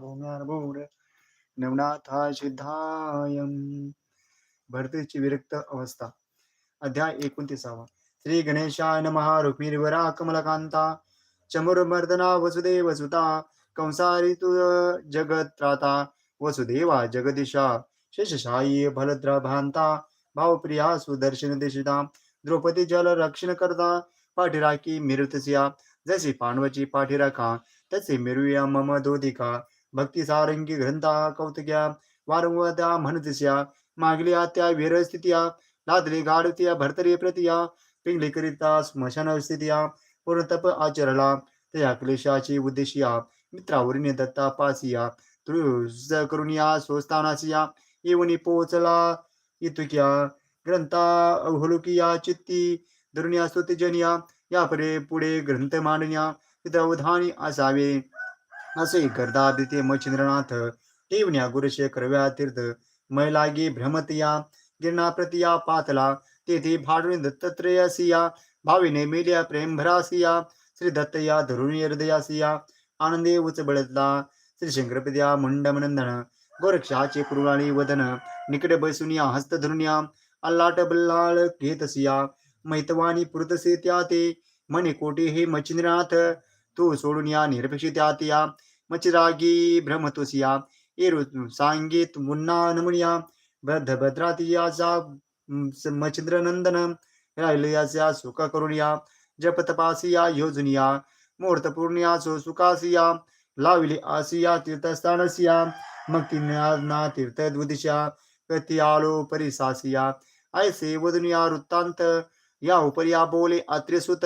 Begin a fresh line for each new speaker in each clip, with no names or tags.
भूम्यार्भूड नवनाथा सिद्धायम भरतीची विरक्त अवस्था. अध्याय एकोणतीसावा. श्री गणेशाय नमहा रुक्मिणीवरा कमलकांता चमुरमर्दना वसुदेव सुता कंसारी तु जगत्राता वसुदेवा जगदीशा शेषशायी भलद्रभांता भावप्रिया सुदर्शन दिशिता द्रौपदी जल रक्षण करता पाठीराकी मिरुतसिया जशी पांडवाची पाठीराखा तसे मिरुया मम दोधिका भक्ती सारंगी ग्रंथा कौतुक्या वारंवार त्या म्हणतस्या मागल्या त्या वीरस्थितिया लादली गाडतिया भरतरी प्रतिया पिंगली करिता स्मशान स्थितिया पूर्ण तप आचरला त्या क्लेशाची उद्देशिया मित्रावरीने दत्ता पासिया तृज या स्वस्थानासिया येऊनी पोचला इतुक्या ग्रंथा अवहलुकिया चित्ती धरुनिया स्तुतिजनिया या परे पुढे ग्रंथ मांडण्या तिथं असावे. असे करता मच्छिंद्रनाथ टिवण्या गुरुशेखर व्यातीर्थ मैलागी भ्रमतिया गिरणाप्रतिया पातला तेथे भाडून दत्तत्रयसिया भाविने मेल्या प्रेम भरासिया श्री दत्तया धरुणी हृदयासिया आनंदे उचबळतला श्री शंकरपद्या मुंडमनंदन गोरक्षाचे कुरुळाळी वदन निकट बैसुनिया हस्त धरुनिया अल्लाट बल्लाळ घेतसिया मैतवानी पुरतसे त्या ते मणिकोटी हे मच्छिंद्रनाथ तू सोडून या निरपेक्षित या मचिरागी भ्रमतोसिया एरु सांगीत मुन्ना नमुनिया बद्ध भद्रातियाचा मचिंद्र नंदन राहिलयाच्या सुख करुनिया जप तपासिया योजनिया मुहूर्त पूर्णिया सो सुखासिया लाविली आसिया तीर्थस्थानसिया मग ना तीर्थ द्विदिशा कती आलो परिसासिया ऐसे वदनिया वृत्तांत. या उपरिया बोले अत्रेसुत.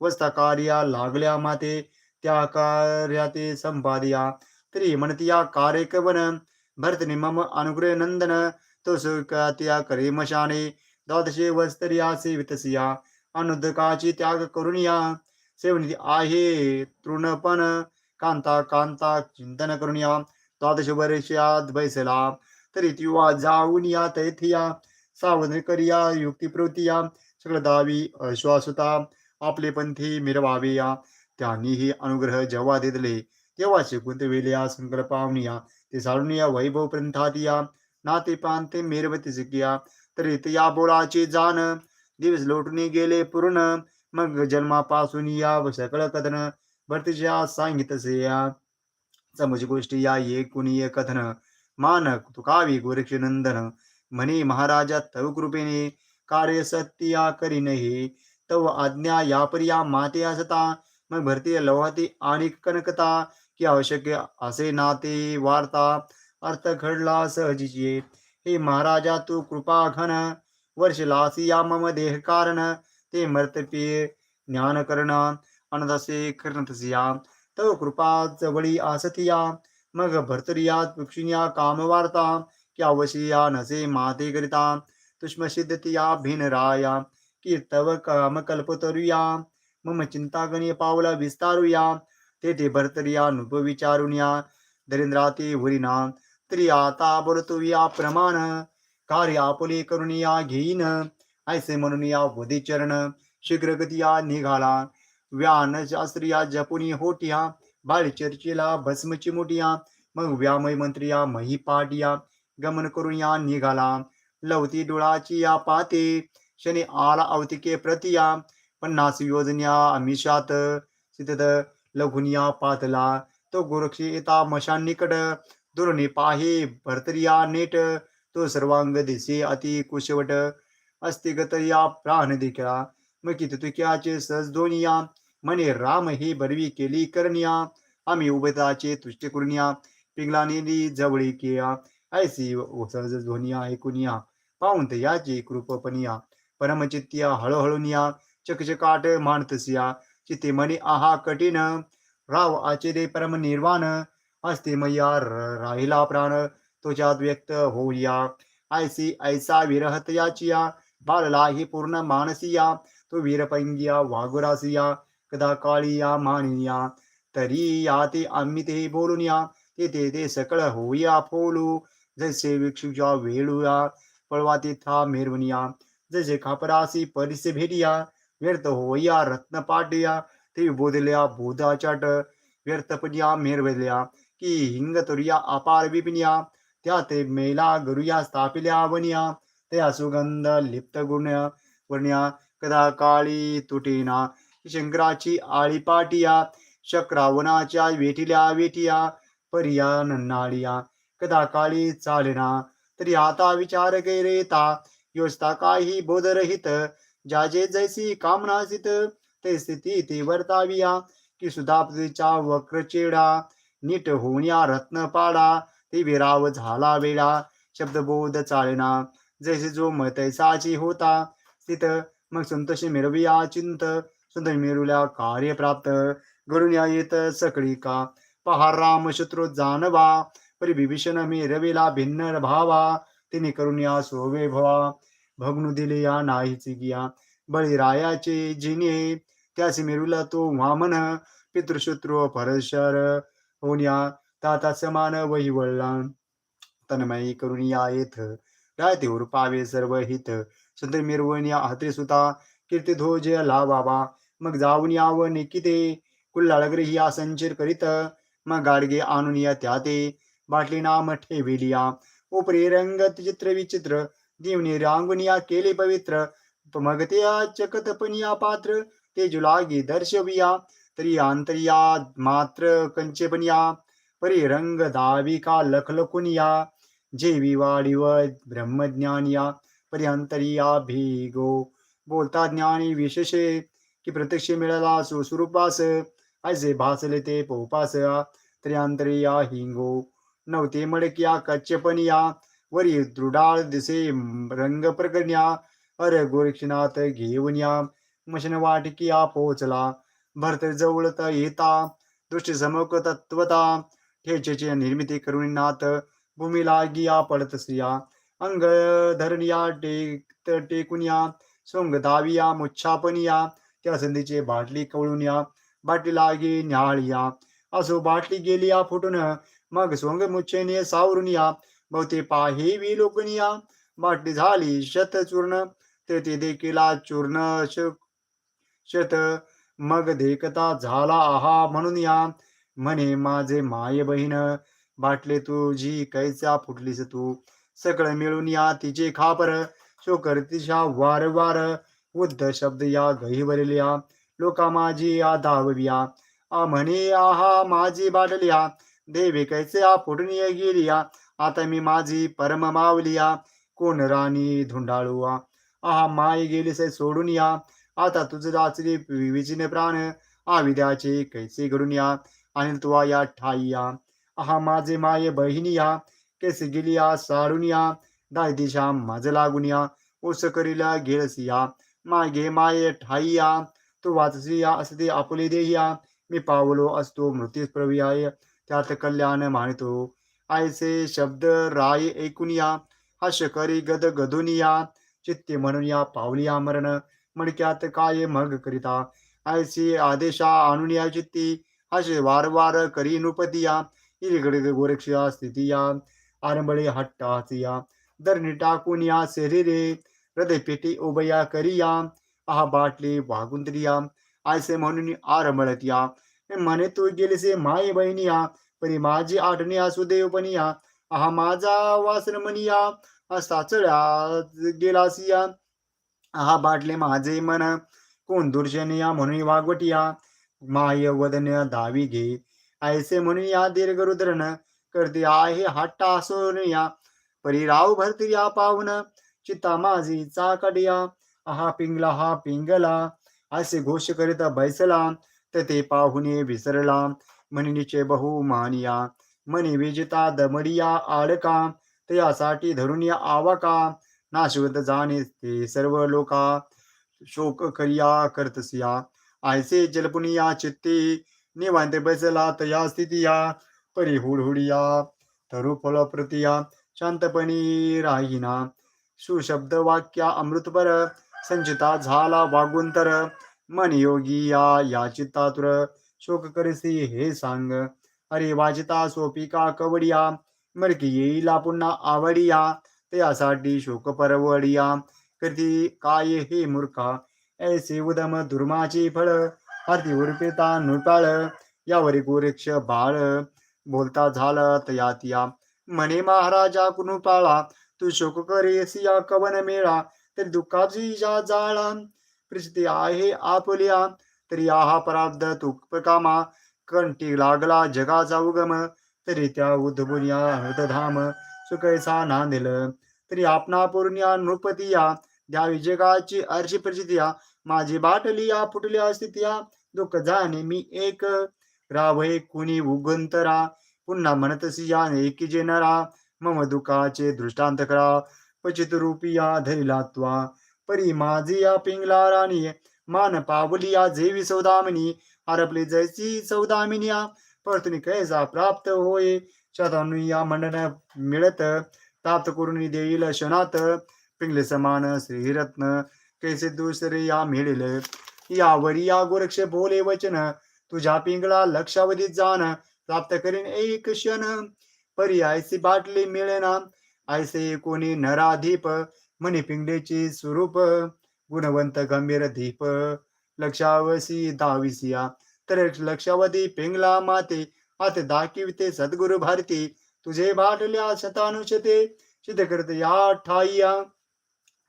वस्ता कार्या लागल्या माते त्या कार्याते संपादिया. तरी म्हणतिया कार्य कवन भरतने मम अनुग्रह नंदन तो सुखात्या करे मशाने. द्वादशे वस्तरिया सेवितसिया अनुदकाची त्याग करुनिया. सेवनी आहे तृणपण कांता कांता चिंतन करुनिया. द्वादश वर्षात बैसला तरी तिवा जाऊन या तैथिया. सावध करिया युक्ती प्रवृत्तिया सगळ दावी अश्वासुता. आपले पंथी मिरवावे या त्यांनीही अनुग्रह जेव्हा दिले तेव्हा शिकून ते संकल्प संकल्पावनिया ते सारुनिया या वैभव पंथातिया नाते पांते मेरवती सिकिया तरी ते या बोलाचे जाण दिवस लोटून गेले पूर्ण. मग जन्मापासून या व सकळ कथन. भरतीच्या सांगितसे या समज गोष्टी या एकुणीय कथन. मानक तुकावी गोरक्षनंदन म्हणे महाराजा तव कृपेने. कार्य सत्या करीन हे. तव आज्ञा यापर्या माते असता मग भरती लवती आणि कनकता की आवश्यक असे नाते वार्ता अर्थ घडला सहजीचे. हे महाराजा तू कृपा घन वर्ष लासी या मम देह कारण ते मर्तपे ज्ञान करण अनदसे करणतसिया तव कृपा जवळी आसतिया मग भर्तरिया पक्षिया काम वार्ता की अवशिया नसे माते करिता. तुष्मसिद्धतिया भिन राया की तव काम कल्पतरुया मम चिंतागणी पावला विस्तारुया तेथे भरतरिया नुप विचारुनिया दरिंद्राती हुरिना तरी आता बोलतो या प्रमाण कार्य आपुले या घेईन ऐसे म्हणून या वधीचरण शीघ्रगतिया निघाला व्यान शास्त्रिया जपुनी होटिया बाळी चर्चेला भस्मची मोठिया मग व्यामय मंत्रिया मही पाटिया गमन करून या निघाला लवती डोळाची या पाते शनि आला अवतिके प्रतिया पन्नास योजन्या अमिषात सिद्ध लघुनिया पातला तो गोरक्षी येता मशान निकट दुर्ने पाहे भरतरिया नेट तो सर्वांग दिसे अति कुशवट अस्तिगत या प्राण देखला मग तुक्याचे सहज दोनिया म्हणे राम ही बरवी केली करण्या आम्ही उभताचे तुष्टी करुनिया पिंगला नेली जवळी किया ऐसी सहज ध्वनिया ऐकुनिया पाहून याची कृपपनिया परमचित्त्या हळूहळू निया चकचकाट मानतसिया चित्ते मनी आहा कठीण राव आचिरे परम निर्वाण. असते मैया राहिला प्राण तुझ्यात व्यक्त होऊया ऐसी ऐसा विरहत याचिया बाळला ही पूर्ण मानसिया. तो वीरपंगिया वागुरासिया कदा काळिया मानिया तरी या ते आम्ही ते बोलूया ते ते ते सकळ होऊया फोलू. जसे विक्षुजा वेळूया पळवा तिथा मेरवनिया. जसे खापरासी परिसे भेटिया व्यर्थ होया रत्न पाटया ते बोधल्या बोधा व्यर्थपनिया व्यर्थपडिया मेरवल्या की हिंग तुर्या अपार विपिन्या त्या ते मेला गरुया स्थापिल्या वनिया त्या सुगंध लिप्त गुण वर्ण्या कदा काळी तुटेना शंकराची आळी पाटिया शक्रावणाच्या वेठिल्या वेटिया परिया नन्नाळिया कदा काळी चालना तरी आता विचार कैरेता योजता काही बोधरहित ज्याचे जैसी कामना सित ते स्थिती ते वर्ताविया की सुधापतीच्या वक्रचेडा नीट होण्या रत्न पाडा ते विराव झाला वेळा शब्दबोध चालना जैसे जो मतैसाची होता स्थित मग संतोषी मिरविया चिंत सुंदर मिरुल्या कार्य प्राप्त घडून या येत सकळी का पहा राम शत्रू जानवा परी विभीषण मिरविला भिन्न भावा तिने करून या सोवे भवा भगनु दिले या नाहीच गिया. बळीरायाचे जिने त्यासी मिरुला तो वामन पितृशत्रू परशर होण्या ताता समान वही वळला. तन्मयी करून या येथ. रायते पावे सर्व हित. सुंदर मिरवण या हाते सुता. कीर्ती ध्वज लावावा. मग जाऊन याव निकिते. कुल्लाळग्रही या संचिर करीत. मग गाडगे आणून या त्या ते बाटली नाम ठेविलिया. उपरी रंगत चित्र विचित्र. दिवनी रांगुनिया केले पवित्र मग ते चकतपनिया पात्र ते जुलागी दर्शविया तरी आंतरिया मात्र कंचेपनिया परी रंग दाविका लखलकुनिया जेवी वाढीव ब्रह्मज्ञानिया परी अंतरिया भीगो बोलता ज्ञानी विशेषे की प्रत्यक्ष मिळाला सुस्वरूपास ऐसे भासले ते पोपास तरी अंतरिया हिंगो नव्हते मडकिया कच्चपनिया वरी दृढाळ दिसे रंग प्रकरण्या अरे गोरक्षनाथ घेऊन या मशन वाटकिया पोहोचला भरत जवळत येता. दृष्टी समक तत्वता ठेचेची निर्मिती करून नाथ. भूमी लागिया पडत स्त्रिया अंग धरणिया टेक टेकुनिया. सोंग दाविया मुच्छापनिया. त्या संधीचे बाटली कवळून या बाटली लागी न्याळिया. असो बाटली गेली या फुटून मग सोंग मुच्छेने सावरून या बहुते पाहे विलोकनिया बाटली झाली शत चूर्ण ते ते चूर्ण श- शत. मग देखता झाला आहा म्हणून या. म्हणे माझे माय बहीण बाटले तू जी कैचा फुटलीस तू. सकळ मिळून या तिचे खापर. शोकर तिशा वारंवार उद्ध शब्द या गहीवरल्या लोका माझी या धावविया. आ म्हणे आहा माझी बाटल्या. देवी कैसे आ फुटून गेली या आता मी माझी परम मावलिया कोण राणी धुंडाळुआ आहा माय गेलीसे सोडून या. आता तुझं राचली विचिने प्राण आ विद्याचे कैसे घडून या? आणि तुवा या ठाईया आहा माझे माय बहिणिया कैसे गेलिया साडून या? दाय दिशा माझ लागून या. ओस करीला या. मागे माय ठाईया तू वाचसिया असते आपुले देहिया मी पावलो असतो मृत्यूस प्रवियाय त्यात कल्याण मानितो. आयसे शब्द राय ऐकून या. हा करी गद गधुनिया चित्ते म्हणून या पावलिया मरण. मडक्यात काय मग करिता? आयसी आदेशा आणून या चित्ती. हाशे वार वार करी नृपतिया इकडे गोरक्षया स्थितिया आरंबळे हट्टासिया दरणी टाकून या शरीरे. हृदय पेटी उभया करिया आहा बाटली वागुंद्रिया आयसे म्हणून आरंबळतिया म्हणे तू गेलीसे माय बहिणिया परी माझी आठणी असू देवपनिया आहा माझा वासन मनिया साचळ्या गेलासिया आहा बाटले माझे मन कोण दुर्जनिया म्हणून वागवटिया. माय वदन दावी घे ऐसे म्हणून या दीर्घ रुद्रन करते आहे हट्टा असून या. भरती भरतिया पाहुन चित्ता माझी चाकडिया. आहा पिंगला हा पिंगला असे घोष करीत बैसला तर ते पाहुणे विसरला. म्हणणीचे बहु मानिया. मनी विजिता दमडिया आडका त्यासाठी धरून या आवाका. नाशवत जाणे ते सर्व लोका शोक करिया करतसिया. आयसे जलपुनिया चित्ते निवांत बसला तया स्थितिया. परी हुडहुडिया तरु फलप्रतिया शांतपणी राहिना. सुशब्द वाक्या अमृतपर संचिता झाला वागुंतर. मन योगी या या चित्तातुर. शोक करसी हे सांग. अरे वाचिता सोपिका कवडिया? मरकी येईला पुन्हा आवडिया. त्यासाठी शोक परवडिया. कधी काय हे मूर्खा? ऐसे उदम दुर्माची फळ. हरती उर्पिता नुपाळ यावरी गोरक्ष बाळ. बोलता झाला तयातिया म्हणे महाराजा कुनुपाळा तू शोक करेसिया कवन मेळा. तरी दुःखाची जा जाळा. प्रसिद्धी आहे आपुल्या. तरी आहा पराब्द तू प्रकामा कंठी लागला जगाचा उगम तरी त्या उद्भुनिया हृदधाम सुकैसा नांदिल तरी आपणा पूर्ण्या नृपतिया द्यावी जगाची अर्शी प्रचितिया माझी बाटलिया फुटल्या स्थितिया दुःख जाणे मी एक. रावय कुणी उगंतरा पुन्हा म्हणतसी या एकी जे नरा मम दुःखाचे दृष्टांत करा पचित रूपिया धरिला त्वा परी माझी या पिंगला राणी मान पावलिया जेवी सौदामिनी हरपली जैसी सौदामिनिया परतुनी कैसा प्राप्त होय शतानुया मंडन मिळत प्राप्त करून देईल क्षणात पिंगले समान श्रीरत्न कैसे दुसरे या मिळेल? यावरी या गोरक्ष बोले वचन तुझ्या पिंगळा लक्षावधी जाण प्राप्त करीन एक क्षण. परी आयसी बाटली मिळेना आयसे कोणी नराधीप म्हणे पिंगलेची स्वरूप गुणवंत गंभीर दीप लक्षावसी दाविसिया तर लक्षावधी पिंगला माते आत दाखविते सद्गुरु भारती. तुझे बाटल्या शतानुशते सिद्ध करत या ठाईया.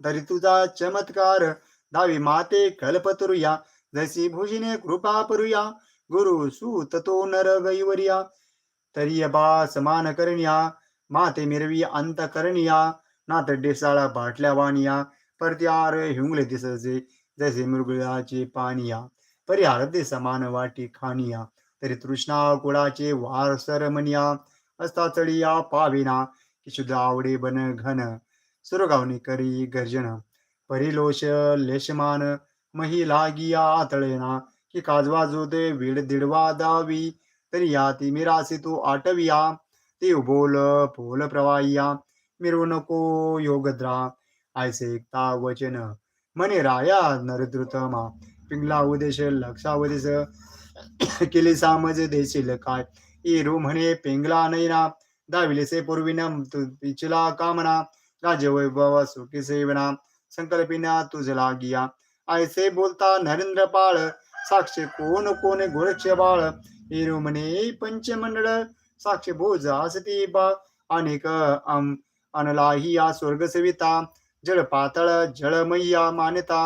तरी तुझा चमत्कार दावी माते कल्पतरुया. जैसी भुजिने कृपा परुया गुरु सूत तो नर गैवरिया. तरी बा समान करण्या माते मिरवी अंत करण्या. नात डेसाळा बाटल्या वाणिया. परत्यार हिंगले दिसजे जसे मृगळाचे पानिया परिहार ते समान वाटी खानिया तरी तृष्णा कुळाचे वार सरमनिया असता चढिया पाविना कि शुद्ध आवडे बन घन सुरगावणी करी गर्जन परिलोष लेशमान मही लागिया आतळेना की काजवा जोदे विड दिडवा दावी तरी या ती मिरासी तू आटविया ते बोल पोल प्रवाहिया मिरवू नको योगद्रा ऐसे एकता वचन. म्हणे राया नरद्रुतमा पिंगला उदेश लक्षावदेश केले सामज देशील काय? इरू म्हणे पिंगला नैना दाविलेसे पूर्विनम तुला कामना राजवैभव सुखी सेवना संकल्पिना तुझ लागिया ऐसे बोलता नरेंद्र पाळ साक्ष कोण कोण गोरक्ष बाळ? इरू म्हणे पंचमंडळ साक्ष भोज असती बा. अनेक अनलाही या स्वर्ग सविता जळ पातळ जळमय्या मान्यता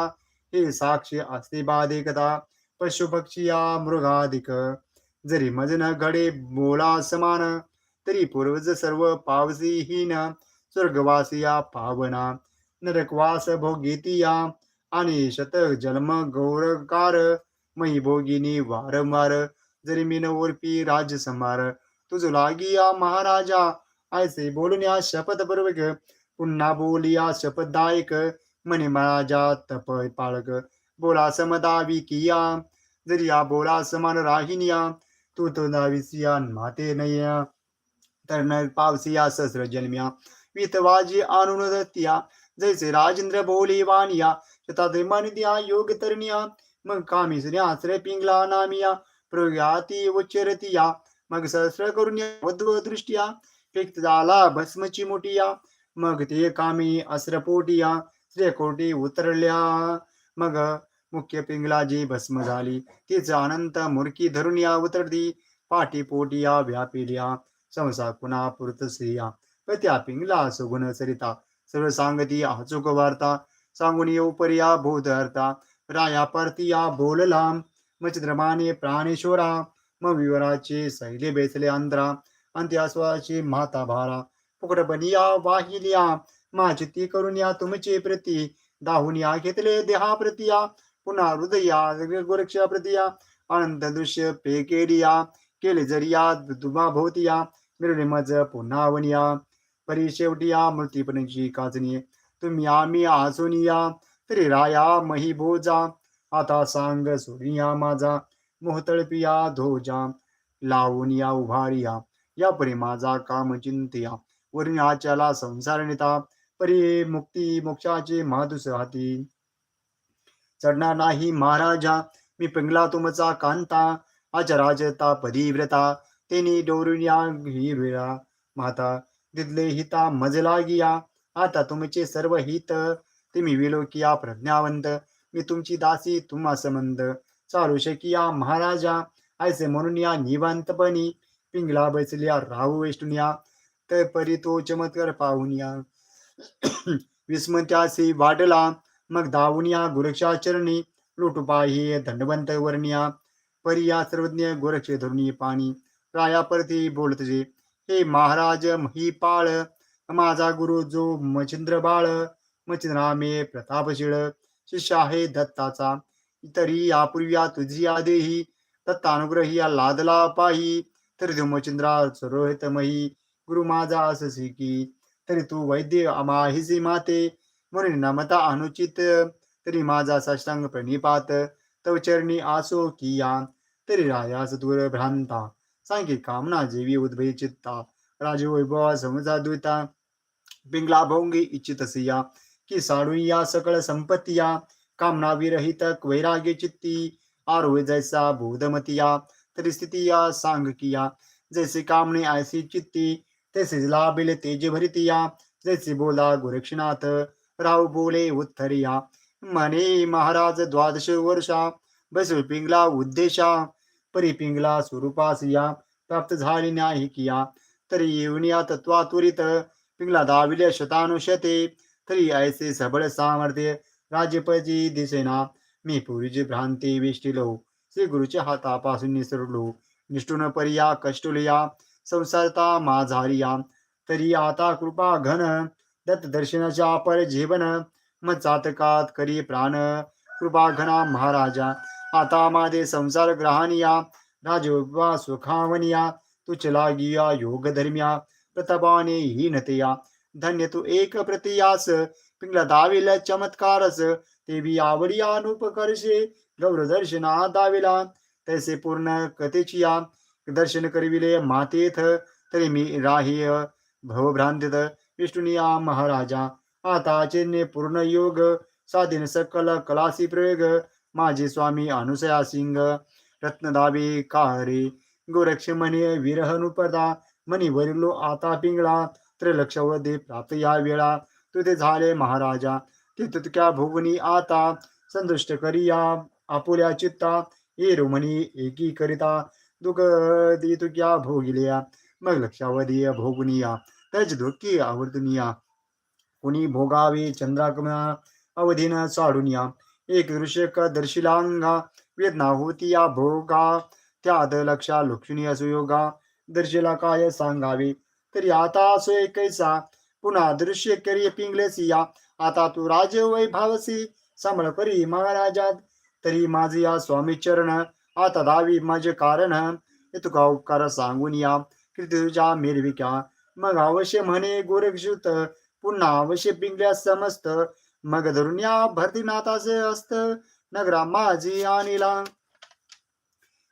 हे साक्षी असते बाधिकता पशु पक्षी या मृगाधिक. जरी मजन घडे बोला समान तरी पूर्वज सर्व पावसीहीन स्वर्गवासिया पावना. नरकवास भोगीतिया आणि शतक जन्म गौरकार मही भोगिनी वारंवार जरी मीन ओरपी राज समार तुझ लागिया महाराजा ऐसे बोलण्या शपथ पूर्वक पुन्हा बोलिया शपदायक म्हणे महाराजा तप पाळक बोला समदावी किया जरी या बोला समान राहिनिया तू तो दाविसिया माते नया तर न पावसिया सहस्र जन्म्या. वितवाजी आणून दत्तिया जैसे राजेंद्र बोली वानिया. शताद्री मनिदिया योग तरनिया मग कामी आश्रय पिंगला नामिया. प्रयाती उच्चरतिया मग सहस्र करून दृष्टिया फिक्त झाला भस्मची मोठिया मग ते कामी अस्रपोटिया श्रेकोटी उतरल्या. मग मुख्य पिंगलाजी भस्म झाली. तीच अनंत मुरकी धरून या उतरती. पाटीपोटिया व्यापिल्या. संसा कुणा पुरत स्त्रिया. त्या पिंगला सुगुण सरिता. सर्व सांगती अचूक वार्ता. सांगून येऊ पर्या बोध अर्था राया परतिया बोलला मचिद्रमाने प्राणेश्वरा मग विवराचे सैले बेसले अंतरा. अंत्यास्वाची माता भारा. फुकट बनिया वाहिलिया माझी ती करून या तुमचे प्रती. दाहून या घेतले देहा प्रतिया पुन्हा हृदया गोरक्षा प्रतिया आनंद दृश्य पेकेरिया केले जरिया दुबा भोवतिया मिरवले मज पुन्हा वनिया परी शेवटिया मृत्यूपणची काचणी तुम्ही आम्ही आसोनिया तरी राया मही भोजा. आता सांग सोनिया माझा. मोहतळपिया धोजा लावून या उभारिया या. परी माझा काम चिंतिया वरून संसार नेता परी मुक्ती मोक्षाचे महादुस हाती चढणार नाही महाराजा मी पिंगला तुमचा कांता आच्या राजता पदीव्रता तेनी डोरुन्या हिरविळा माता दिदले हिता मजला गिया आता तुमचे सर्व हित तुम्ही विलोकिया प्रज्ञावंत मी तुमची दासी तुम्हा समंत चालू शकिया महाराजा ऐसे म्हणून या निवांतपणी पिंगला बसल्या राहू वैष्णुया तर परी तो चमत्कार पाहुनिया विस्मत्यासी वाटला मग धावूनिया गुरक्षाचरणी लुटुपाही दंडवंत वर्णिया परिया सर्वज्ञ गोरक्ष धोरणी पाणी. राया परती बोलत जे हे महाराज महिपाळ माझा गुरु जो मचिंद्र बाळ मचिंद्रामे प्रतापशीळ शिष्य आहे दत्ताचा. तरी यापूर्वी तुझी आदेही दत्तानुग्रही या लादला पाही तरी तू मचिंद्रा सरोहितमही गुरु माझा अससी की तरी तू वैद्य अमाहिसी माते म्हणून नमता अनुचित तरी माझा साष्टांग प्रणिपात तव चरणी आसो किया तरी रायास दूर भ्रांता सांगी कामना जीवी उद्भय चित्ता राजे वैभवा समजा द्विता पिंगला भोंगी इच्छित सिया की साडूया सकळ संपत्तिया कामना विरहित वैराग्य चित्ती आरो जैसा भूदमतिया तरी स्थितिया सांग किया जैसे कामने ऐसी चित्ती तैसे लाभिले तेज भरितिया जैसे बोला गोरक्षनाथ राव बोले उत्तरिया। म्हणे महाराज द्वादश वर्षा बसू पिंगला उद्देशा परी पिंगला स्वरूपासिया प्राप्त झाली नाही किया। तरी येऊन या त्वरित पिंगला दाविले शतानुशते तरी ऐसे सबळ सामर्थ्य राजपजी दिसेना। मी पूर्वीची भ्रांती विष्टिलो श्री गुरुच्या हातापासून निसरलो। निष्ठून परिया कष्टुलिया संसारता माझारिया. तरी आता कृपा घन दत्त दर्शनाच्या पर जीवन. म चातकात करी प्राण कृपा घना महाराजा. आता माझे संसार ग्रहानिया राजोबा सुखावनिया. तुच लागिया योग धर्मिया प्रतापाने हीनतया. धन्य तू एक प्रतियास पिंगला दाविल चमत्कारस. तेवी आवडिया अनुपकर्षे गौर दर्शना दाविला. तैसे पूर्ण कथेचिया. दर्शन करविले मातेथ तरी मी राह्य भवभ्रांतित विष्णुनिया महाराजा। आता चेन्ने पूर्ण योग साधीन सकल कलासी प्रयोग। माझे स्वामी अनुसया सिंग रत्नदाबी कारे गोरक्ष विरह विरहनुपदा। मनी वरिलो आता पिंगळा। त्रिलक्षवदे प्राप्त या वेळा। तुझे झाले महाराजा। ते तुतक्या भोगनी आता। संतुष्ट करिया। आपुल्या चित्ता। ये रोमणी एकी करिता दुःख दी तुक्या भोगिलिया मग लक्षावधी भोगुनिया त्याच दुःखी आवर्तनिया कुणी भोगावे चंद्राकमा अवधीन या एक दृश्यक दर्शिलांगा वेदना होती या भोगा त्याद लक्षा लक्षणी असुयोगा। दर्शिला काय सांगावे? तरी आता असो कैसा पुन्हा दृश्य करी पिंगलेसिया आता तू राज वैभावसी सांभाळ करी महाराजात। तरी माझी या स्वामी चरण आता दावी माझे कारण हे तुका उपकार सांगून या कीर्ती तुझ्या मिरविक्या मग अवश्य म्हणे गोरक्षुत पुन्हा अवश्य पिंगल्या समस्त। मग धरून या भरतीनाथाचे असत नगरा माझी आणिला।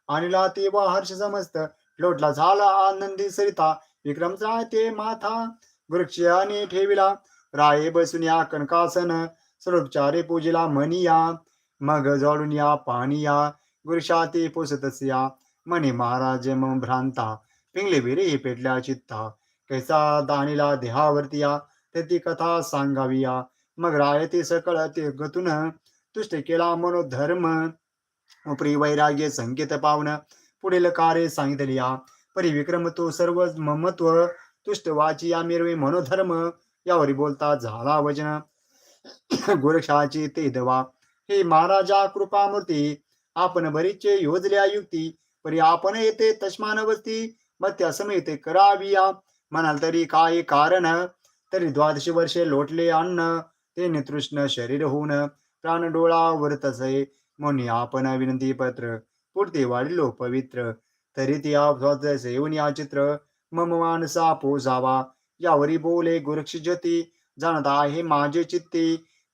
आणिला तेव्हा हर्ष समस्त लोटला झाला आनंदी सरिता। विक्रमचा ते माथा वृक्षाने ठेविला। राये बसून या कनकासन स्वरूपचारे पूजेला मनिया। मग जळून या पाणी या गुरुशाती पुसतस्या मने महाराज मम भ्रांता पिंगले विरे पेटल्या चित्ता. कैसा दानिला देहावरतिया ती कथा सांगाविया मग रायती सकळ ते गतून तुष्ट केला मनोधर्म. उपरी वैराग्य संकेत पावन पुढील कार्य सांगितलिया परिविक्रम तो सर्व ममत्व तुष्ट वाचिया मिरवे मनोधर्म. यावरी बोलता झाला वचन. गोरक्षाची ते दवा. हे महाराजा कृपामूर्ती आपण बरीचे योजल्या युक्ती परी आपण येते तस्मान वस्ती मग त्या समेत कराविया. म्हणाल तरी काय कारण? तरी द्वादश वर्षे लोटले अन्न ते नितृष्ण शरीर होऊन प्राण डोळा वरतसे. म्हणून आपण विनंती पत्र पुरते वाढलो पवित्र. तरी ती सेवून या चित्र मम मानसा पोसावा यावरी बोले गुरक्ष ज्योती जाणत आहे माझे चित्ते.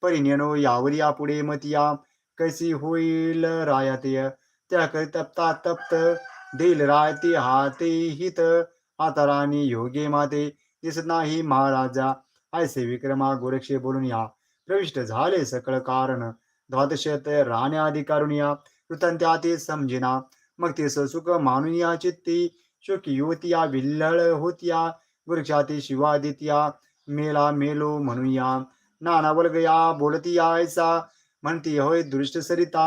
परिण्यनो यावरी या पुढे मतिया. कैसी होईल रायते? त्या तप्ता तप्त देईल रायती हाते हित. हाताराणी योगे माते दिसत नाही महाराजा. ऐसे विक्रमा गोरक्षे बोलून या. प्रविष्ट झाले सकळ कारण. द्वादशत राण्या अधिकारून या. कृतंत्या ते समजिना मग ते सुख या चित्ती. शोकी युवतिया विल्हळ होत्या वृक्षाती शिवादित्या मेला मेलो म्हणूया नाना वल्गया बोलतिया ऐसा म्हणती होय दृष्ट सरिता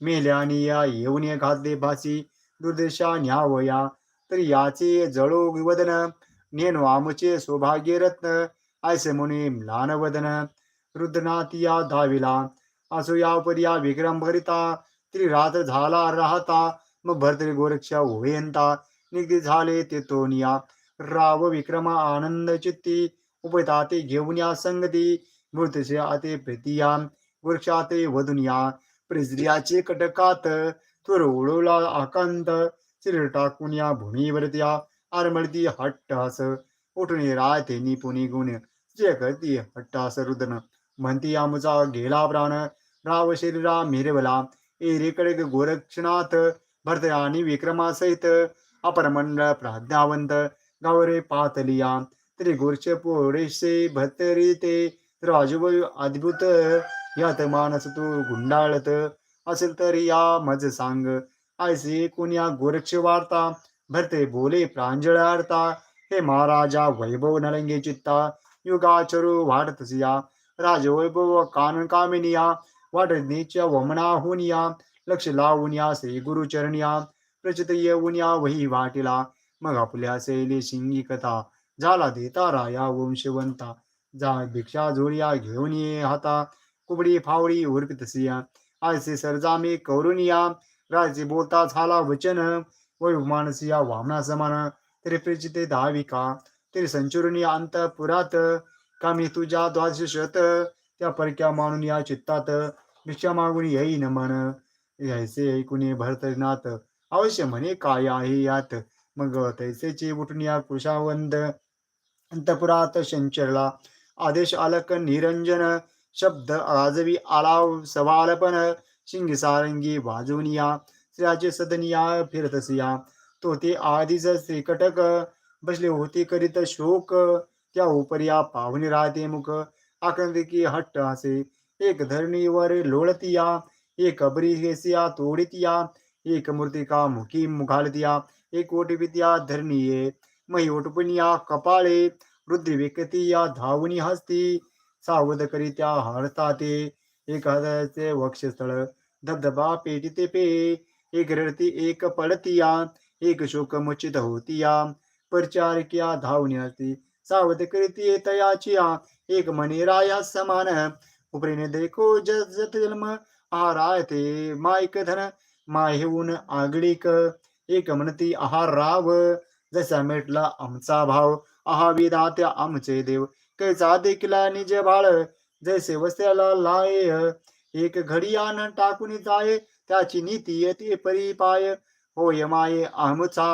मेल्यानी या येऊन घातले भासी दुर्देशा न्यावया तरी याचे जळो वदन नेनो आमचे सौभाग्य रत्न ऐसे मुनी म्लान वदन. रुद्रनाथिया धाविला असो या विक्रम भरिता. तरी रात्र झाला राहता मग भरतरी गोरक्षा होयंता निगदी झाले ते तोनिया राव विक्रमा आनंद चित्ती उपता ते घेऊन या संगती. मृतसे आते प्रीतिया. वृक्षाते वधुनिया प्रिज्रियाचे कटकात त्वर ओळवला आकांत. शिर टाकून या भूमीवरत्या आरमळती हट्टास उठून राहते निपुणी गुण. जे करती हट्टास रुदन. म्हणती आमचा गेला प्राण. राव शरीरा मिरवला. एरेकडे गोरक्षनाथ. भरत आणि विक्रमासहित अपरमंडळ प्राज्ञावंत. गावरे पातलिया. तरी गोरचे पोरेसे भतरी ते राजवय अद्भुत. यात मानस तू गुंडाळत असेल तर या मज सांग. ऐसे कुण्या गोरक्ष वार्ता भरते बोले प्रांजळार्ता. हे महाराजा वैभव नलंगे चित्ता युगाचरू वाढतसिया राजवैभव कानून कामिनिया वाटणीच्या वमनाहून या. लक्ष लावून या श्री गुरुचरणिया प्रचित येऊन या वही वाटिला. मग आपल्या सैली शिंगी कथा. झाला देता राया वंशवंता. जा भिक्षा जोडिया घेऊन ये हाता. कुबडी फावडी उरपित सिया आयसे सरजामे कौरुनिया राजे बोलता झाला वचन वैमानसिया वामना समान तरी प्रचिते दहाविका तरी संचुरुनी अंतपुरात कामी तुझ्या द्वादश शत त्या परक्या मानून या चित्तात भिक्षा मागून न मन यायचे ऐकून भरतनाथ अवश्य म्हणे काय आहे यात मग तैसेची उठून या कुशावंद अंतपुरात संचरला आदेश आलक निरंजन शब्द आजवी आलाव सवालपण शिंग सारंगी वाजून या स्त्रियाचे सदनिया फिरतसिया तो ते आधीच श्रीकटक बसले होते करीत शोक. त्या उपरिया पाहुणे राहते मुख. आकृती हट्ट असे एक धरणीवर लोळतिया. एक अबरी हेसिया तोडितिया. एक मूर्तिका मुखी मुखालतिया एक ओटवित्या धरणीये. मही ओटपनिया कपाळे. रुद्री विकतिया धावणी हस्ती. सावध करीत्या हरता ते एखाद्याचे वक्षस्थळ धबधबा पेटीते पे एक रडती एक पडतिया एक शोक मुचित होतिया. परचारिकिया धावणी हस्ती सावध करीती तयाचिया एक मणिराया समान. उपरीने देखो जत जन्म आहाराय ते मायक धन माहेऊन आगळीक. एक म्हणती आहार राव जसा मिटला आमचा भाव आहा विधात्या आमचे देव. कैचा देखला निज बाळ जैसे वस्त्याला लाय एक घडियान टाकून जाय त्याची नीती येते परिपाय. होय माये आमचा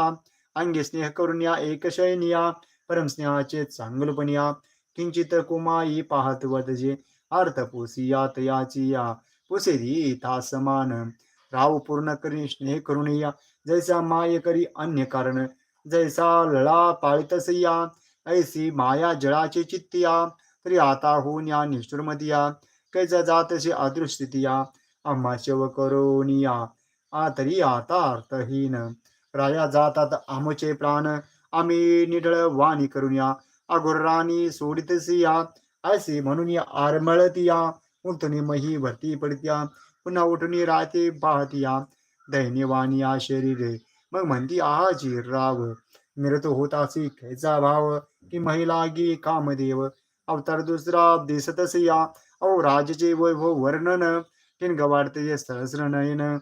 अंगी स्नेह करून या एक शैनिया परम स्नेहाचे चांगलपणिया किंचित कुमाई पाहत वदजे अर्थ पोसिया तयाची या. पुसेरी था समान राव पूर्ण करी स्नेह करून या. जैसा माय करी अन्य कारण जैसा लळा पाळतसया ऐसी माया जळाची चित्तिया तरी आता होऊन या निष्ठुरमतिया कैचा जातशी अदृष्टितिया आम्हा शेव करोनिया आ तरी आता अर्थहीन. राया जातात आमचे प्राण आम्ही निढळ वाणी करून या अगुर्राणी सोडितसी या ऐसी म्हणून या आरमळतिया उठून मही भरती पडत्या पुन्हा उठून राहते पाहतिया. दैन्यवाणी या शरीरे मग म्हणती आहाची राव मिरत होतासी खैचा भाव की महिला गी कामदेव. अवतार दुसरा दिसतस या औ राजचे वैभव वर्णन. किन गवाडते सहस्र नयन.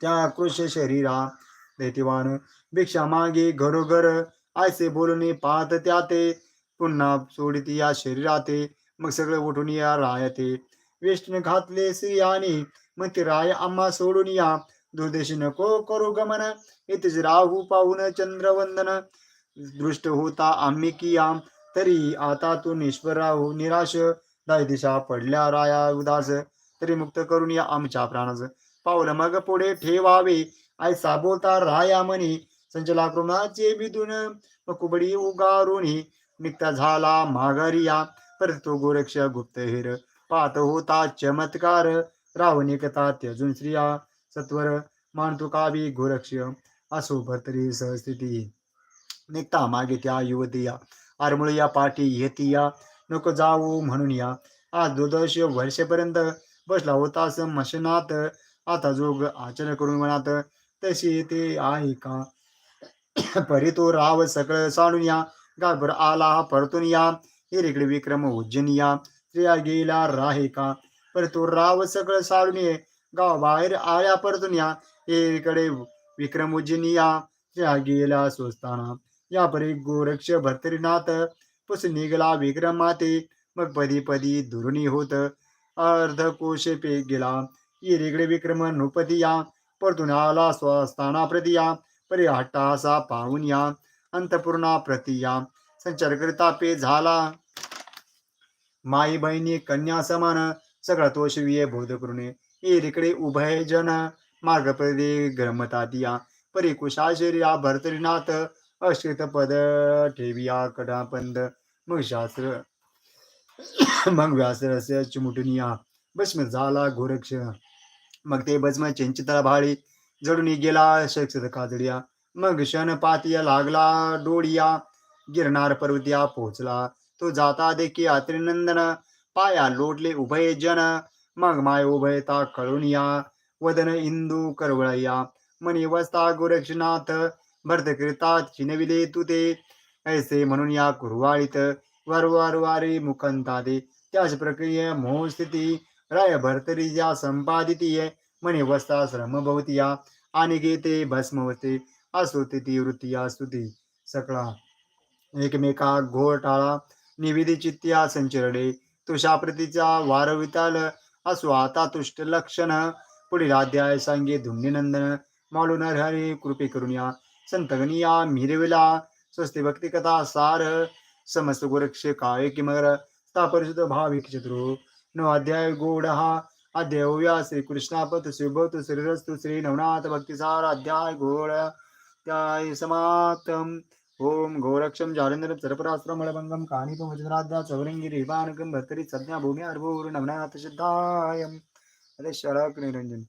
त्या कृष शरीरा. दैतिवान भिक्षा मागे घरोघर. आयसे बोलणे पाहत त्या ते पुन्हा सोडित या शरीराते. मग सगळं उठून या रायते. वेष्टन घातले स्त्रियाने. मग ते राय आम्हा सोडून या. दुर्देशी नको करू गमन. इथेच राहू पाहून चंद्रवंदन. दृष्ट होता आम्ही किया तरी आता तू निष्फळ राहू निराश. दाय दिशा पडल्या राया उदास तरी मुक्त करून या आमच्या प्राणास. पावलं मग पुढे ठेवावे आयसा बोलता राया म्हणी संचला कृमाचे बिदून कुबडी उगारुणी निघता झाला माघारिया परत तो गोरक्ष गुप्त हिर. पात होता चमत्कार रावणिकता त्यजून स्त्रिया. सत्वर मानतो कावी गोरक्ष असो भरतरी सहस्थिती. निघता मागे त्या युवती या. या पाठी येतिया नको जाऊ म्हणून या. आज दुर्दश वर्षेपर्यंत बसला होता मशनात. आता जोग आचरण करून म्हणत तशी ते आहे का? परी तो राव सकळ साडून या. गाभर आला हा परतून या. इकडे विक्रम उज्जैन या. स्त्रिया गेला राहे का? पर तो राव सगळं साडून ये. गाव बाहेर आल्या परतून या. इकडे विक्रम उज्जैन या. स्त्रिया गेला स्वस्ताना या परी गोरक्ष भर्तरीनाथ पुस निघला विक्रमाते मग पदी पदी दुरुणी होत. अर्ध कोशे पे गेला. इकडे विक्रम नृपती या. परतून आला स्वस्थाना प्रती या. परी हट्टासा पाहून या. अंतपूर्णा प्रती या. संचार करता पे झाला. माई बहिणी कन्या समान. सगळा तो शिविये बोध करुणे. इकडे उभय जन. मार्ग प्रदे ग्रमता दिया. परी कुशा शरीरा भरतरीनाथ. अश्रित पद ठेविया कडापंद मग शास्त्र मग व्यासरस्य चिमुटनिया भस्म झाला गोरक्ष। मग ते भस्म चिंचिता भाळी जडून गेला शक्षत काजडिया मग क्षण पातिया लागला डोळिया गिरनार पर्वतिया पोहोचला। तो जाता देखी अत्रिनंदन पाया लोटले उभय जन। मग माय उभयता कळून या वदन इंदू करवळया। मणी वस्ता गोरक्षनाथ भरतकृता चिनविले तू ते। ऐसे म्हणून या कुरवाळीत वारंवार वारी मुखंता दे त्याच प्रक्रिये मोह स्थिती राय भरतरी ज्या संपादितीये म्हणे वस्ता श्रम भवतिया आणि गेते होते असो तिथी वृत्ती स्तुती सकळा। एकमेका घोटाळा निविधी चित्त्या संचरडे तुषाप्रतीचा वारविताल असो आता तुष्ट लक्षण। पुढील अध्याय सांगे धुंडीनंदन मालून हरे कृपे करून या संतगनिया मिरविला स्वस्ती भक्ती कथा सार समस्त गोरक्ष काय किमर स्थापरिषद भाविक चतुर। नो अध्याय गोड हा अध्याय श्री कृष्णापत श्रीभत श्रीरस्तु श्री नवनाथ भक्तिसार अध्याय गोड। त्याय समाप्तम। ओम गोरक्षम जालेंद्र सर्परास्त्रमलभंगम कानिकम वज्राद्या चौरंगी रेवानकम भर्तरी सज्ञा भूमी अर्भूर नवनाथ सिद्धायम अरे शरक निरंजन।